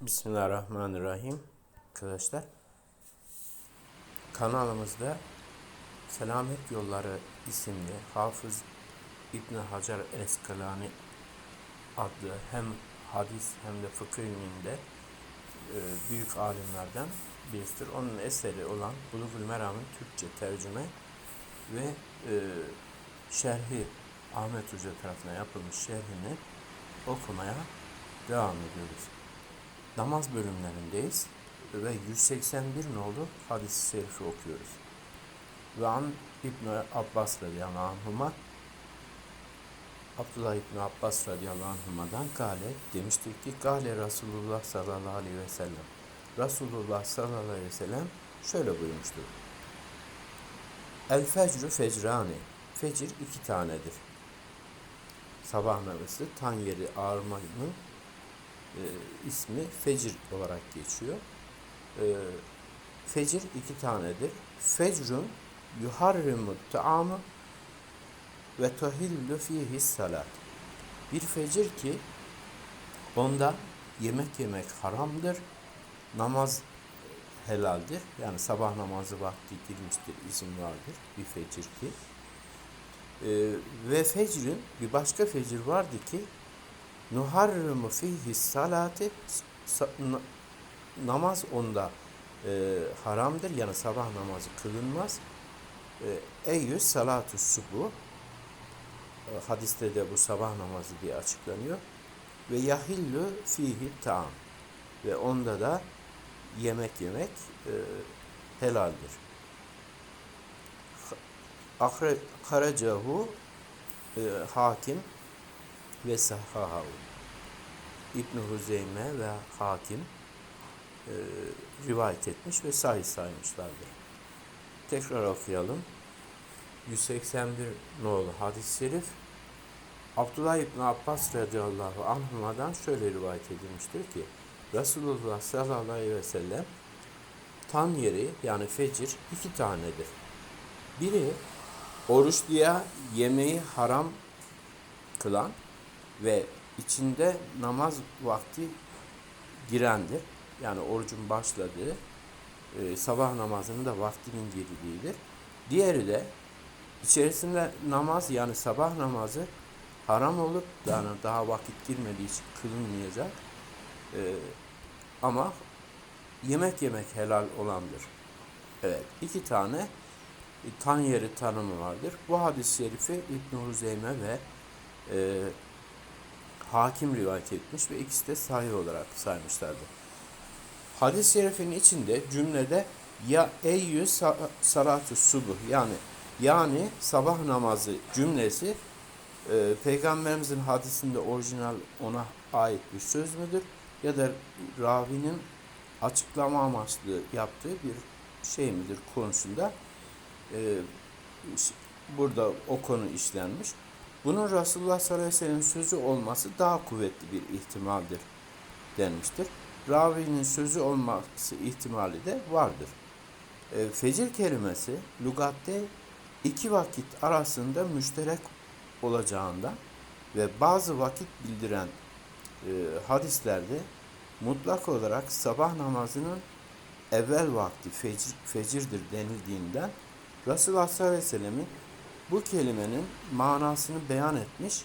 Bismillahirrahmanirrahim arkadaşlar. Kanalımızda Selamet Yolları isimli Hafız İbn Hacer Eskalani adlı hem hadis hem de fıkıh ilminde e, büyük alimlerden birisidir. Onun eseri olan Bulugul Meram'ın Türkçe tercüme ve e, şerhi Ahmet Hoca tarafından yapılmış şerhini okumaya devam ediyoruz namaz bölümlerindeyiz ve 181 nolu hadis-i şerifi okuyoruz. Ve an İbn Abbas radıyallahu anhuma Abdullah İbn Abbas radıyallahu anhuma'dan kale demiştir ki kale Resulullah sallallahu aleyhi ve sellem Resulullah sallallahu aleyhi ve sellem şöyle buyurmuştur. El fecru fecrani Fecir iki tanedir. Sabah namazı tan yeri ağarmanın ismi fecir olarak geçiyor. E, fecir iki tanedir. Fecrun yuharrimu ta'amı ve tuhillu fihi salat. Bir fecir ki onda yemek yemek haramdır. Namaz helaldir. Yani sabah namazı vakti girmiştir, izin vardır bir fecir ki. Ee, ve fecrin bir başka fecir vardı ki nuharrimu fihi salati sa- na- namaz onda e, haramdır yani sabah namazı kılınmaz. E, eyyü salatu subu e, hadiste de bu sabah namazı diye açıklanıyor. Ve yahillu fihi taam ve onda da yemek yemek e, helaldir. Ahre, karacahu e, hakim ve sahahu. İbn Huzeyme ve Hakim e, rivayet etmiş ve sahih saymışlardır. Tekrar okuyalım. 181 nolu hadis-i şerif Abdullah İbni Abbas radıyallahu anhuma'dan şöyle rivayet edilmiştir ki Resulullah sallallahu aleyhi ve sellem tan yeri yani fecir iki tanedir. Biri oruçluya yemeği haram kılan ve içinde namaz vakti girendir. Yani orucun başladığı e, sabah namazının da vaktinin girdiğidir. Diğeri de içerisinde namaz yani sabah namazı haram olup yani daha vakit girmediği için kılınmayacak. E, ama yemek yemek helal olandır. Evet, iki tane e, tan yeri tanımı vardır. Bu hadis-i şerifi İbn-i Huzeyme ve e, hakim rivayet etmiş ve ikisi de sahih olarak saymışlardı. Hadis-i şerifin içinde cümlede ya eyyü sa- salatu subuh yani yani sabah namazı cümlesi e, peygamberimizin hadisinde orijinal ona ait bir söz müdür ya da ravinin açıklama amaçlı yaptığı bir şey midir konusunda e, burada o konu işlenmiş. Bunun Resulullah sallallahu aleyhi ve sellem sözü olması daha kuvvetli bir ihtimaldir denmiştir. Ravinin sözü olması ihtimali de vardır. E, fecir kelimesi lügatte iki vakit arasında müşterek olacağından ve bazı vakit bildiren e, hadislerde mutlak olarak sabah namazının evvel vakti fecir, fecirdir denildiğinden Resulullah sallallahu aleyhi ve sellemin bu kelimenin manasını beyan etmiş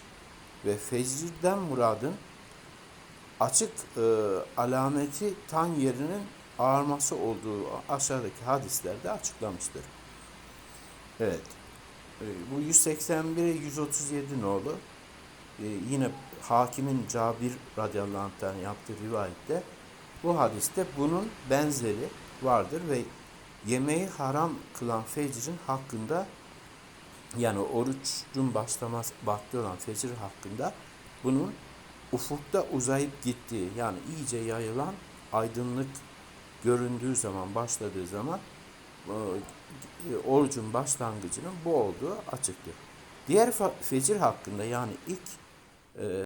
ve fecirden muradın açık e, alameti tan yerinin ağarması olduğu aşağıdaki hadislerde açıklamıştır. Evet. E, bu 181 137 nolu e, yine hakimin Cabir radıyallahu anh'tan yaptığı rivayette bu hadiste bunun benzeri vardır ve yemeği haram kılan fecrin hakkında yani orucun başlaması vakti olan fecir hakkında bunun ufukta uzayıp gittiği yani iyice yayılan aydınlık göründüğü zaman başladığı zaman e, orucun başlangıcının bu olduğu açıktır. Diğer fecir hakkında yani ilk e,